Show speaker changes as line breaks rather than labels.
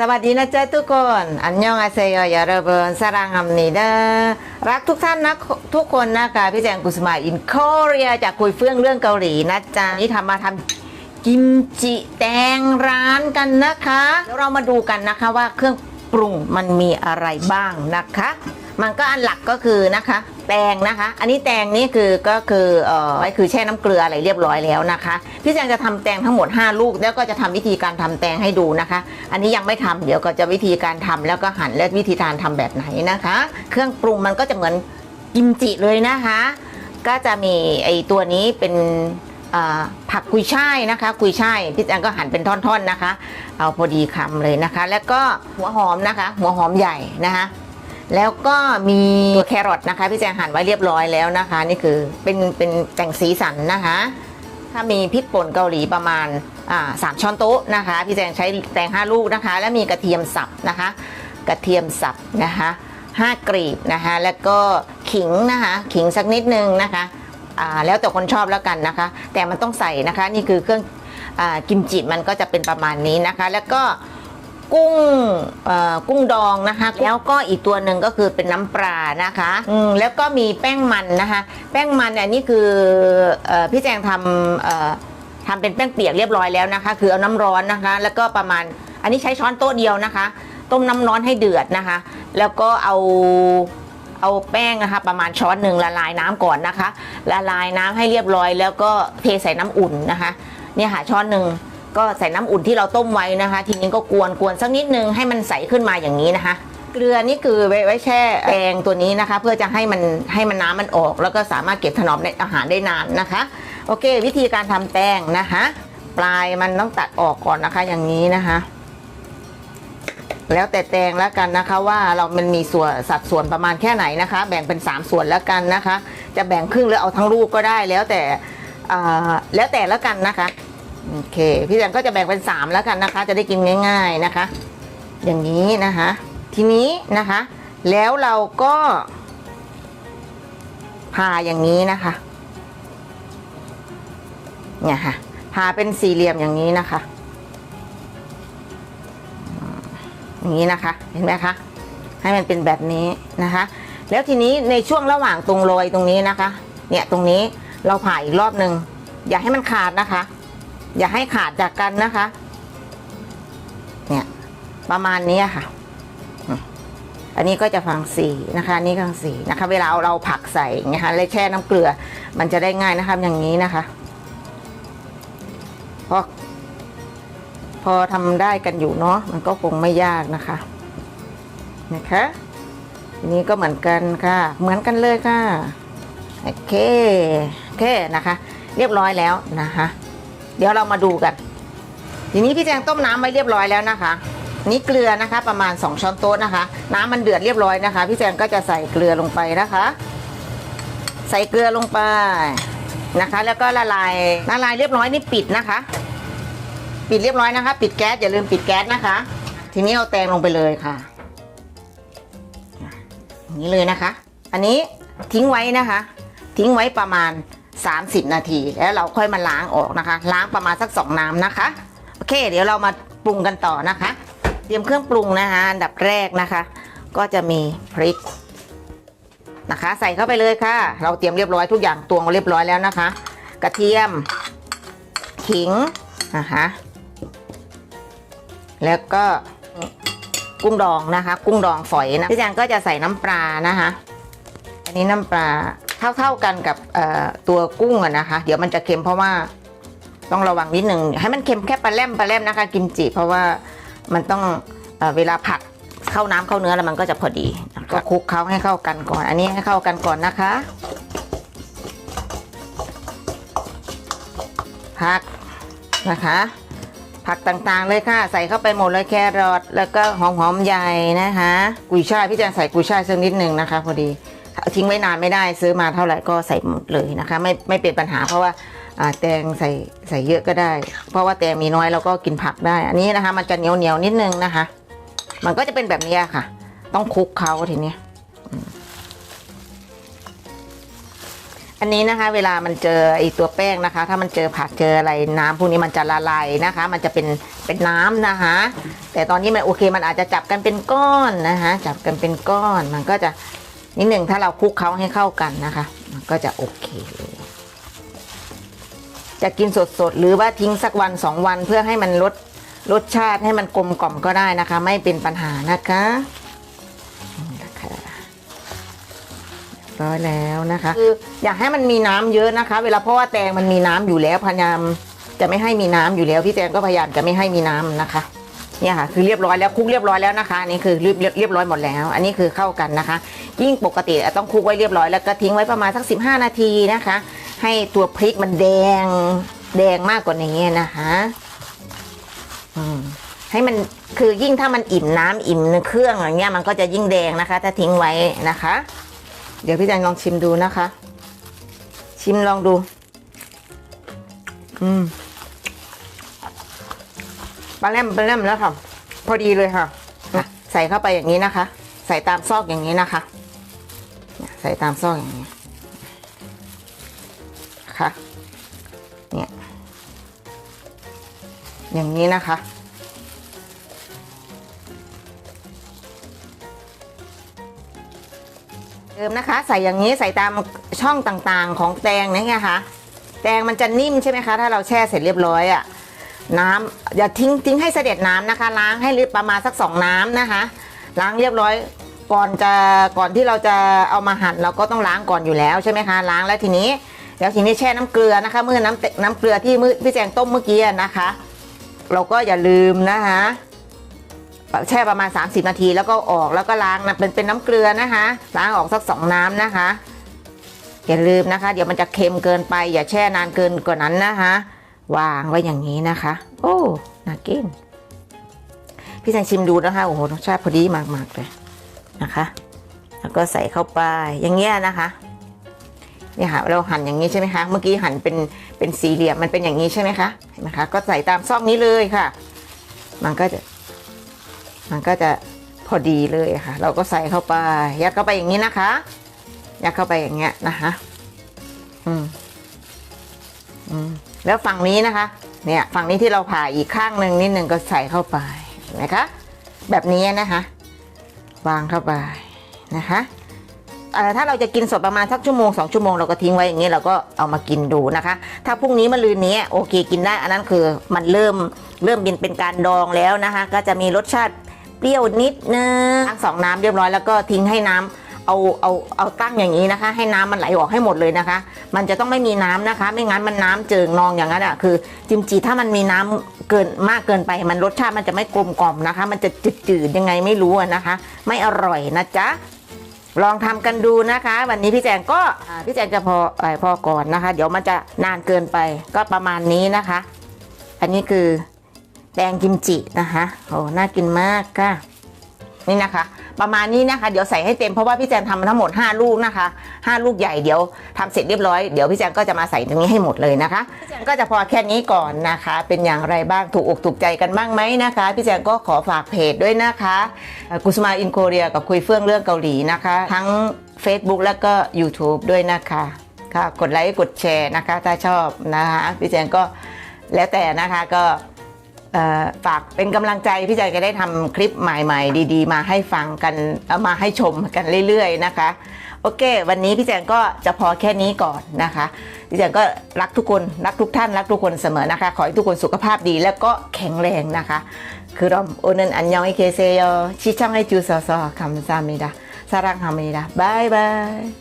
สวัสดีนะจ๊ะทุกคน อันยองอาเซโยยาระเบินสรังฮัมนีเดอรักทุกท่านนะทุกคนนะคะพี่แจงกุสมาอินโคเรียจากคุยเฟื่องเรื่องเกาหลีนะจ๊ะนี่ทำมาทำกิมจิแตงร้านกันนะคะเดี๋ยวเรามาดูกันนะคะว่าเครื่องปรุงมันมีอะไรบ้างนะคะ มันก็อันหลักก็คือนะคะ แตงนะคะ อันนี้แตงนี่คือก็คือเอ่อไว้คือแช่น้ำเกลืออะไรเรียบร้อยแล้วนะคะ พี่แจงจะทำแตงทั้งหมด 5 ลูก แล้วก็จะทำวิธีการทำแตงให้ดูนะคะ อันนี้ยังไม่ทำเดี๋ยวก็จะวิธีการทำแล้วก็หั่นและวิธีการทำแบบไหนนะคะ เครื่องปรุงมันก็จะเหมือนกิมจิเลยนะคะ ก็จะมีไอตัวนี้เป็นผักกุยช่ายนะคะ กุยช่ายพี่แจงก็หั่นเป็นท่อนๆนะคะ เอาพอดีคำเลยนะคะ แล้วก็หัวหอมนะคะ หัวหอมใหญ่นะคะ แล้วก็มีตัวแครอทนะคะ พี่แจงหั่นไว้เรียบร้อยแล้วนะคะ นี่คือเป็นเป็นแต่งสีสันนะคะ ถ้ามีพริกป่นเกาหลีประมาณอ่าสามช้อนโต๊ะนะคะ พี่แจงใช้แตงห้าลูกนะคะ แล้วมีกระเทียมสับนะคะ กระเทียมสับนะคะห้ากรีบนะคะ แล้วก็ขิงนะคะ ขิงสักนิดนึงนะคะอ่าแล้วแต่คนชอบแล้วกันนะคะ แต่มันต้องใส่นะคะ นี่คือเครื่องอากิมจิมันก็จะเป็นประมาณนี้นะคะ แล้วก็ กุ้งเอ่อกุ้งดองนะคะ แล้วก็อีกตัวหนึ่งก็คือเป็นน้ำปลานะคะอืมแล้วก็มีแป้งมันนะคะ แป้งมันเนี่ยนี่คือเออพี่แจงทำเอ่อทำเป็นแป้งเปียกเรียบร้อยแล้วนะคะ คือเอาน้ำร้อนนะคะ แล้วก็ประมาณอันนี้ใช้ช้อนโต๊ะเดียวนะคะ ต้มน้ำร้อนให้เดือดนะคะ แล้วก็เอาเอาแป้งนะคะประมาณช้อนหนึ่งละลายน้ำก่อนนะคะ ละลายน้ำให้เรียบร้อย แล้วก็เทใส่น้ำอุ่นนะคะ เนี่ยค่ะช้อนหนึ่ง ก็ใส่น้ำอุ่นที่เราต้มไว้นะคะ ทีนี้ก็กวนกวนสักนิดนึงให้มันใสขึ้นมาอย่างนี้นะคะ เกลือนี่คือไว้ไว้แช่แกงตัวนี้นะคะ เพื่อจะให้มันให้มันน้ำมันออก แล้วก็สามารถเก็บถนอมในอาหารได้นานนะคะ โอเค วิธีการทำแป้งนะคะ ปลายมันต้องตัดออกก่อนนะคะอย่างนี้นะคะแล้วแต่แตงแล้วกันนะคะว่าเรามันมีส่วนสัดส่วนประมาณแค่ไหนนะคะ แบ่งเป็น 3 ส่วนแล้วกันนะคะ จะแบ่งครึ่งหรือเอาทั้งลูกก็ได้แล้วแต่แล้วแต่แล้วกันนะคะ โอเคพี่แจงก็จะแบ่งเป็น3แล้วกันนะคะ จะได้กินง่าย ๆนะคะ อย่างนี้นะคะ ทีนี้นะคะ แล้วเราก็ผ่าอย่างนี้นะคะเนี่ยค่ะผ่าเป็นสี่เหลี่ยมอย่างนี้นะคะอย่างนี้นะคะเห็นไหมคะให้มันเป็นแบบนี้นะคะ แล้วทีนี้ในช่วงระหว่างตรงรอยตรงนี้นะคะ เนี่ยตรงนี้เราผ่าอีกรอบหนึ่งอย่าให้มันขาดนะคะ อย่าให้ขาดจากกันนะคะ เนี่ย ประมาณนี้ค่ะ อันนี้ก็จะฟังสีนะคะนี่ฟังสีนะคะ เวลาเอาเราผักใส่อย่างคะเลยแช่น้ำเกลือ มันจะได้ง่ายนะคะ อย่างนี้นะคะพอพอทำได้กันอยู่เนาะมันก็คงไม่ยากนะคะนะคะนนี้ก็เหมือนกันค่ะ เหมือนกันเลยค่ะ โอเค โอเคนะคะ เรียบร้อยแล้วนะคะ เดี๋ยวเรามาดูกันทีนี้พี่แจงต้มน้ำไว้เรียบร้อยแล้วนะคะ นี่เกลือนะคะประมาณ 2 ช้อนโต๊ะนะคะ น้ำมันเดือดเรียบร้อยนะคะ พี่แจงก็จะใส่เกลือลงไปนะคะ ใส่เกลือลงไปนะคะ แล้วก็ละลายละลายเรียบร้อยนี่ปิดนะคะ ปิดเรียบร้อยนะคะ ปิดแก๊สอย่าลืมปิดแก๊สนะคะ ทีนี้เอาแตงลงไปเลยค่ะอย่างนี้เลยนะคะ อันนี้ทิ้งไว้นะคะ ทิ้งไว้ประมาณ 30 นาที แล้วเราค่อยมาล้างออกนะคะ ล้างประมาณสักสองน้ำนะคะ โอเค เดี๋ยวเรามาปรุงกันต่อนะคะ เตรียมเครื่องปรุงนะคะอันดับแรกนะคะ ก็จะมีพริกนะคะ ใส่เข้าไปเลยค่ะ เราเตรียมเรียบร้อยทุกอย่างตวงเรียบร้อยแล้วนะคะ กระเทียมขิงนะคะแล้วก็กุ้งดองนะคะ กุ้งดองฝอยนะพี่แจงก็จะใส่น้ำปลานะคะ อันนี้น้ำปลา เท่าๆกันกับตัวกุ้งอะนะคะ เดี๋ยวมันจะเค็มเพราะว่าต้องระวังนิดหนึ่งให้มันเค็มแค่ปลาแรมปลาแรมนะคะกิมจิ เพราะว่ามันต้องเอเวลาผัดเข้าน้ำเข้าเนื้อแล้วมันก็จะพอดี ก็คลุกเคล้าให้เข้ากันก่อน อันนี้ให้เข้ากันก่อนนะคะผักนะคะ ผักต่างๆเลยค่ะ ใส่เข้าไปหมดเลยแครอทแล้วก็หอมหอมๆใหญ่นะคะ กุยช่ายพี่แจงใส่กุยช่ายสักนิดหนึ่งนะคะ พอดี ทิ้งไว้นานไม่ได้ซื้อมาเท่าไหร่ก็ใส่หมดเลยนะคะ ไม่ไม่เป็นปัญหาเพราะว่าแตงใส่ใส่เยอะก็ได้ เพราะว่าแตงมีน้อยเราก็กินผักได้ อันนี้นะคะ มันจะเหนียวเหนียวนิดนึงนะคะ มันก็จะเป็นแบบนี้ค่ะ ต้องคลุกเขาทีนี้อันนี้นะคะเวลามันเจอไอตัวแป้งนะคะ ถ้ามันเจอผักเจออะไรน้ำพวกนี้มันจะละลายนะคะ มันจะเป็นเป็นน้ำนะคะ แต่ตอนนี้มันโอเคมันอาจจะจับกันเป็นก้อนนะคะ จับกันเป็นก้อนมันก็จะ นิดหนึ่งถ้าเราคลุกเขาให้เข้ากันนะคะมันก็จะโอเคจะกินสดๆ หรือว่าทิ้งสักวันสองวันเพื่อให้มันลดรสชาติให้มันกลมกล่อมก็ได้นะคะ ไม่เป็นปัญหานะคะร้อยแล้วนะคะคืออยากให้มันมีน้ำเยอะนะคะ เวลาเพราะว่าแตงมันมีน้ำอยู่แล้วพยายามจะไม่ให้มีน้ำอยู่แล้วพี่แตงก็พยายามจะไม่ให้มีน้ำนะคะ เนี่ยค่ะคือเรียบร้อยแล้วคุกเรียบร้อยแล้วนะคะนี่คือเรียบเรียบร้อยหมดแล้ว อันนี้คือเข้ากันนะคะ ยิ่งปกติต้องคุกไว้เรียบร้อยแล้วก็ทิ้งไว้ประมาณสัก 15 นาทีนะคะ ให้ตัวพริกมันแดงแดงมากกว่านี้นะคะอืมให้มันคือยิ่งถ้ามันอิ่มน้ำอิ่มเครื่องอย่างเงี้ยมันก็จะยิ่งแดงนะคะ ถ้าทิ้งไว้นะคะ เดี๋ยวพี่แจงลองชิมดูนะคะ ชิมลองดู อืม ลาแรมปลาแรมแล้วค่ะ พอดีเลยค่ะอะ ใส่เข้าไปอย่างนี้นะคะ ใส่ตามซอกอย่างนี้นะคะเนี่ยใส่ตามซอกอย่างนี้ค่ะเนี่ยอย่างนี้นะคะเติมนะคะ ใส่อย่างนี้ใส่ตามช่องต่างๆ ของแตงนี่ไงคะแตงมันจะนิ่มใช่ไหมคะ ถ้าเราแช่เสร็จเรียบร้อยอะ่ะ น้ำอย่าทิ้งทิ้งให้เสด็จน้ำนะคะ ล้างให้ประมาณสักสองน้ำนะคะ ล้างเรียบร้อยก่อนจะก่อนที่เราจะเอามาหั่นเราก็ต้องล้างก่อนอยู่แล้วใช่ไหมคะล้างแล้วทีนี้แล้วทีนี้แช่น้ำเกลือนะคะเมื่อน้ำเตน้ำเกลือที่มือพี่แจงต้มเมื่อกี้นะคะ เราก็อย่าลืมนะคะแช่ประมาณ 30 นาทีแล้วก็ออกแล้วก็ล้างนะเป็นเป็นน้ำเกลือนะคะล้างออกสักสองน้ำนะคะอย่าลืมนะคะ เดี๋ยวมันจะเค็มเกินไป อย่าแช่นานเกินกว่านั้นนะคะ วางไว้อย่างนี้นะคะ โอ้น่ากินพี่แซงชิมดูนะคะโอ้โหรสชาติพอดีมากๆเลยนะคะ แล้วก็ใส่เข้าไปอย่างเงี้ยนะคะเนี่ยค่ะเราหั่นอย่างนี้ใช่ไหมคะ เมื่อกี้หั่นเป็นเป็นสี่เหลี่ยมมันเป็นอย่างนี้ใช่ไหมคะเห็นไหมคะ ก็ใส่ตามซอกนี้เลยค่ะ มันก็จะมันก็จะพอดีเลยค่ะ เราก็ใส่เข้าไป ยัดเข้าไปอย่างนี้นะคะ ยัดเข้าไปอย่างเงี้ยนะคะ อืม อืมแล้วฝั่งนี้นะคะ เนี่ยฝั่งนี้ที่เราผ่าอีกข้างหนึ่งนิดหนึ่งก็ใส่เข้าไปเห็นไหมคะ แบบนี้นะคะวางเข้าไปนะคะเอ่ถ้าเราจะกินสดประมาณสักชั่วโมงสองชั่วโมงเราก็ทิ้งไว้อย่างนี้เราก็เอามากินดูนะคะ ถ้าพรุ่งนี้มะรืนนี้โอเคกินได้ อันนั้นคือมันเริ่มเริ่มเป็นเป็นการดองแล้วนะคะ ก็จะมีรสชาติเปรี้ยวนิดนึงทั้งสองน้ำเรียบร้อยแล้วก็ทิ้งให้น้ำ เอาเอาเอาตั้งอย่างนี้นะคะ ให้น้ำมันไหลออกให้หมดเลยนะคะ มันจะต้องไม่มีน้ำนะคะ ไม่งั้นมันน้ำเจิงนองอย่างนั้นอะคือจิมจีถ้ามันมีน้ำเกินมากเกินไป มันรสชาติมันจะไม่กลมกล่อมนะคะ มันจะจืดๆยังไงไม่รู้นะคะ ไม่อร่อยนะจ๊ะลองทำกันดูนะคะ วันนี้พี่แจงก็พี่แจงจะพอเออพอก่อนนะคะ เดี๋ยวมันจะนานเกินไปก็ประมาณนี้นะคะ อันนี้คือแดงกิมจินะคะโอ้น่ากินมากค่ะนี่นะคะ ประมาณนี้นะคะ เดี๋ยวใส่ให้เต็มเพราะว่าพี่แจงทำมาทั้งหมด 5 ลูกนะคะ 5 ลูกใหญ่เดี๋ยวทำเสร็จเรียบร้อยเดี๋ยวพี่แจงก็จะมาใส่ตรงนี้ให้หมดเลยนะคะพี่แจงก็จะพอแค่นี้ก่อนนะคะ เป็นอย่างไรบ้างถูกอกถูกใจกันบ้างไหมนะคะ พี่แจงก็ขอฝากเพจด้วยนะคะกุสมาอินโคเรียกับคุยเฟื่องเรื่องเกาหลีนะคะ ทั้ง Facebook แล้วก็ YouTube ด้วยนะคะค่ะกดไลค์กดแชร์นะคะ ถ้าชอบนะคะพี่แจงก็แล้วแต่นะคะก็ ฝากเป็นกำลังใจพี่ใจจะได้ทำคลิปใหม่ๆ ดีๆ มาให้ฟังกันมาให้ชมกันเรื่อยๆนะคะ โอเค วันนี้พี่แจงก็จะพอแค่นี้ก่อนนะคะ พี่แจงก็รักทุกคนรักทุกท่านรักทุกคนเสมอนะคะ ขอให้ทุกคนสุขภาพดีแล้วก็แข็งแรงนะคะ คือรอมโอนันอันยองไอเคเซโยชิช่องให้จูซอซอคำซามิดาสารังฮามิดาบายบาย